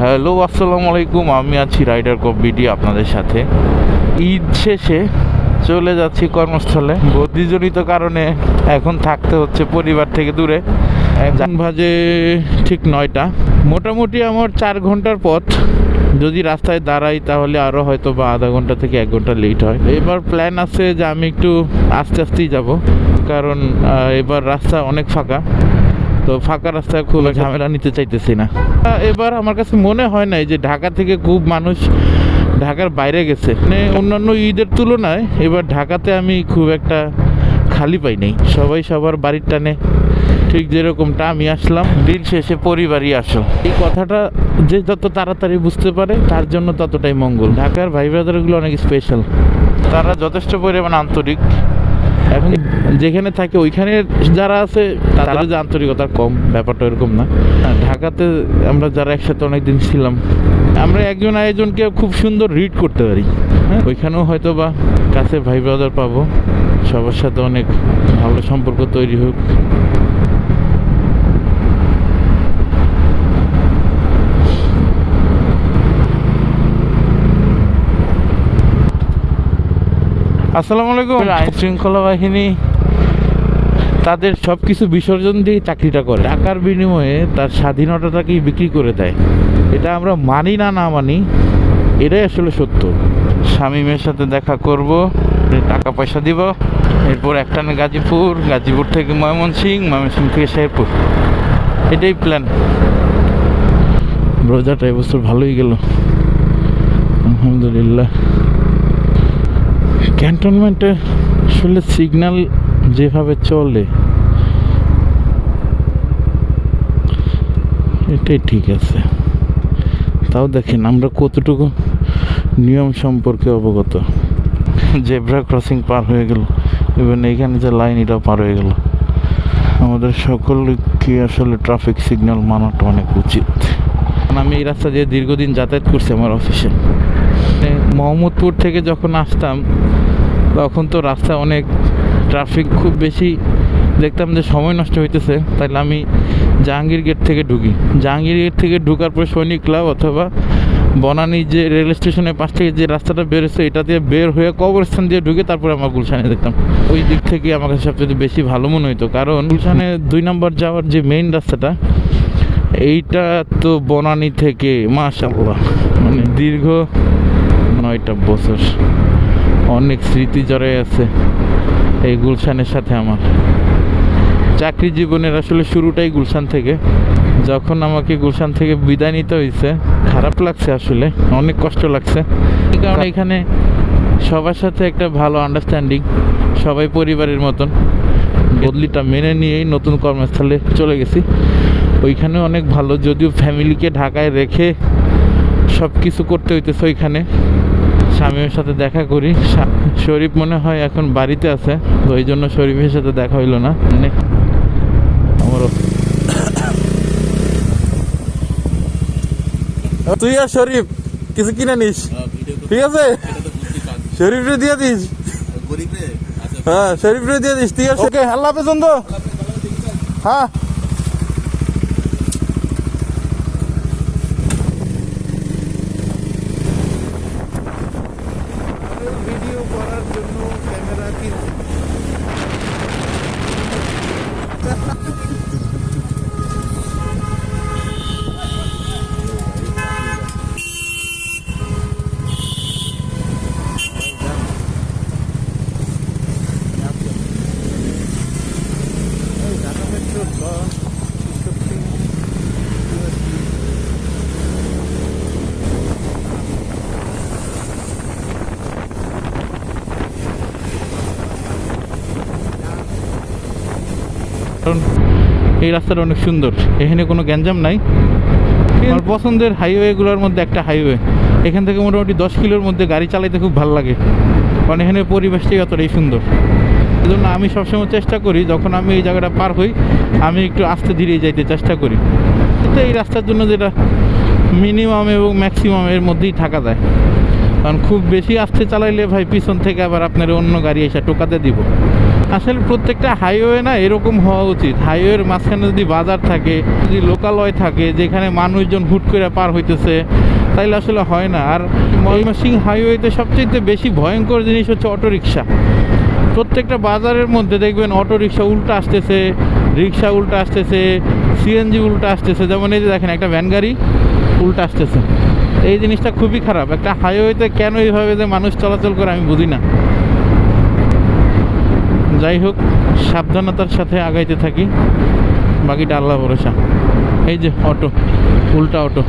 Hello, আসসালামু আলাইকুম। আমি আছি রাইডার কপ বিডি আপনাদের সাথে। ঈদ শেষে চলে যাচ্ছি কর্মস্থলে। বদ্যিজনিত কারণে এখন থাকতে হচ্ছে পরিবার থেকে দূরে। বাজে ঠিক নয়টা। মোটামুটি আমার চার ঘণ্টার পথ। যদি রাস্তায় দাঁড়াই তাহলে আরও হয়তো বা আধা ঘণ্টা থেকে এক ঘণ্টা লেট হয়। এবার প্ল্যান আছে যে আমি একটু আস্তে আস্তেই যাব। কারণ এবার রাস্তা অনেক ফাঁকা। তো ফাঁকা রাস্তায় খুব ঝামেলা নিতে চাইতেছি না। এবার আমার কাছে মনে হয় নাই যে ঢাকা থেকে খুব মানুষ ঢাকার বাইরে গেছে। মানে অন্যান্য ঈদের তুলনায় এবার ঢাকাতে আমি খুব একটা খালি পাই নাই। সবাই সবার বাড়ির টানে ঠিক যেরকমটা আমি আসলাম। দিন শেষে পরিবারই আসো। এই কথাটা যে যত তাড়াতাড়ি বুঝতে পারে, তার জন্য ততটাই মঙ্গল। ঢাকার ভাই ব্রাদারগুলো অনেক স্পেশাল তারা যথেষ্ট পরিমাণ আন্তরিক। এখন যেখানে থাকে ওইখানে যারা আছে তারা যে আন্তরিকতা কম ব্যাপারটা এরকম না। আর ঢাকাতে আমরা যারা একসাথে অনেকদিন ছিলাম আমরা একজন আয়োজনকে খুব সুন্দর রিড করতে পারি। হ্যাঁ। ওইখানেও হয়তো বা কাছে ভাই ব্রাদার পাবো। সবার সাথে অনেক ভালো সম্পর্ক তৈরি হোক। আসসালামু আলাইকুম। আইন শৃঙ্খলা বাহিনী তাদের সব কিছু বিসর্জন দিয়ে চাকরিটা করে। টাকার বিনিময়ে তার স্বাধীনতাটাকেই বিক্রি করে দেয়। এটা আমরা মানি না না মানি, এটাই আসলে সত্য। শামীমের সাথে দেখা করব টাকা পয়সা দিব। এরপর একটানে গাজীপুর গাজীপুর থেকে ময়মনসিং ময়মনসিং থেকে শেরপুর। এটাই প্ল্যান রোজাটা এবছর ভালোই গেল। আলহামদুলিল্লাহ। ক্যান্টনমেন্টে আসলে সিগন্যাল যেভাবে চলে, এটাই ঠিক আছে। তাও দেখেন আমরা কতটুকু নিয়ম সম্পর্কে অবগত। জেব্রা ক্রসিং পার হয়ে গেল ইভেন এইখানে যে লাইন এটাও পার হয়ে গেল। আমাদের সকলকে আসলে ট্রাফিক সিগন্যাল মানাটা অনেক উচিত। আমি এই রাস্তা দিয়ে দীর্ঘদিন যাতায়াত করছি আমার অফিসে মানে মোহাম্মদপুর থেকে যখন আসতাম তখন তো রাস্তা অনেক ট্রাফিক খুব বেশি দেখতাম যে সময় নষ্ট হইতেছে। তাহলে আমি জাহাঙ্গীর গেট থেকে ঢুকি। জাহাঙ্গীর গেট থেকে ঢুকার পর সৈনিক ক্লাব অথবা বনানী যে রেল স্টেশনের পাশ থেকে যে রাস্তাটা বেরোচ্ছে, এটা দিয়ে বের হয়ে কবরস্থান দিয়ে ঢুকে তারপরে আমরা গুলশানে দেখতাম। ওই দিক থেকে আমার কাছে সবচেয়ে বেশি ভালো মনে হতো কারণ গুলশানে দুই নম্বর যাওয়ার যে মেইন রাস্তাটা, এইটা তো বনানী থেকে মাশাল্লাহ মানে দীর্ঘ নয়টা বছর। অনেক স্মৃতি জড়াই আছে এই গুলশানের সাথে আমার। চাকরি জীবনের আসলে শুরুটাই গুলশান থেকে। যখন আমাকে গুলশান থেকে বিদায় নিতে হয়েছে খারাপ লাগছে আসলে, অনেক কষ্ট লাগছে। কারণ এখানে সবার সাথে একটা ভালো আন্ডারস্ট্যান্ডিং সবাই পরিবারের মতন। বদলিটা মেনে নিয়েই নতুন কর্মস্থলে চলে গেছি। ওইখানে অনেক ভালো, যদিও ফ্যামিলিকে ঢাকায় রেখে সব কিছু করতে হইতেছে ওইখানে। স্বামীর সাথে দেখা করি। শরীফ মনে হয় এখন বাড়িতে আছে তো ওই জন্য শরীফের সাথে দেখা হইল না। মানে আমারও। তুই আর শরীফ কিছু কিনে নিস? ঠিক আছে? শরীফ রে দিয়ে দিস। হ্যাঁ শরীফ রে দিয়ে দিস তুই আর হ্যাঁ। কারণ এই রাস্তাটা অনেক সুন্দর। এখানে কোনো গ্যাঞ্জাম নাই। আমার পছন্দের হাইওয়েগুলোর মধ্যে একটা হাইওয়ে। এখান থেকে মোটামুটি দশ কিলোর মধ্যে গাড়ি চালাইতে খুব ভালো লাগে। কারণ এখানে পরিবেশটাই অতটাই সুন্দর। এই জন্য আমি সবসময় চেষ্টা করি যখন আমি এই জায়গাটা পার হই আমি একটু আস্তে ধীরে যাইতে চেষ্টা করি। এতে এই রাস্তার জন্য যেটা মিনিমাম এবং ম্যাক্সিমাম এর মধ্যেই থাকা যায়। কারণ খুব বেশি আস্তে চালাইলে ভাই পিছন থেকে আবার আপনার অন্য গাড়ি এসে টোকাতে দিব। আসলে প্রত্যেকটা হাইওয়ে না এরকম হওয়া উচিত। হাইওয়ের মাঝখানে যদি বাজার থাকে, যদি লোকালয় থাকে, যেখানে মানুষজন হুট করে পার হইতেছে, তাইলে আসলে হয় না। আর ময়মনসিং হাইওয়েতে সবচেয়ে বেশি ভয়ঙ্কর জিনিস হচ্ছে অটোরিকশা। প্রত্যেকটা বাজারের মধ্যে দেখবেন অটো রিক্সা উল্টা আসতেছে রিক্সা উল্টা আসতেছে সিএনজি উল্টা আসতেছে। যেমন এই যে দেখেন, একটা ভ্যান গাড়ি উল্টা আসতেছে। এই জিনিসটা খুবই খারাপ। একটা হাইওয়েতে কেন এইভাবে যে মানুষ চলাচল করে আমি বুঝি না। যাই হোক, সাবধানতার সাথে আগাইতে থাকি। বাকিটা আল্লাহ ভরসা। এই যে অটো, উল্টা অটো।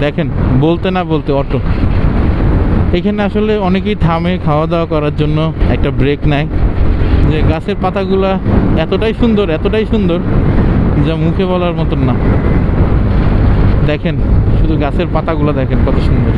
দেখেন, বলতে না বলতে অটো। এখানে আসলে অনেকেই থামে খাওয়া দাওয়া করার জন্য একটা ব্রেক নেয়। যে গাছের পাতাগুলা এতটাই সুন্দর এতটাই সুন্দর যা মুখে বলার মতন না। দেখেন, শুধু গাছের পাতাগুলো দেখেন কত সুন্দর।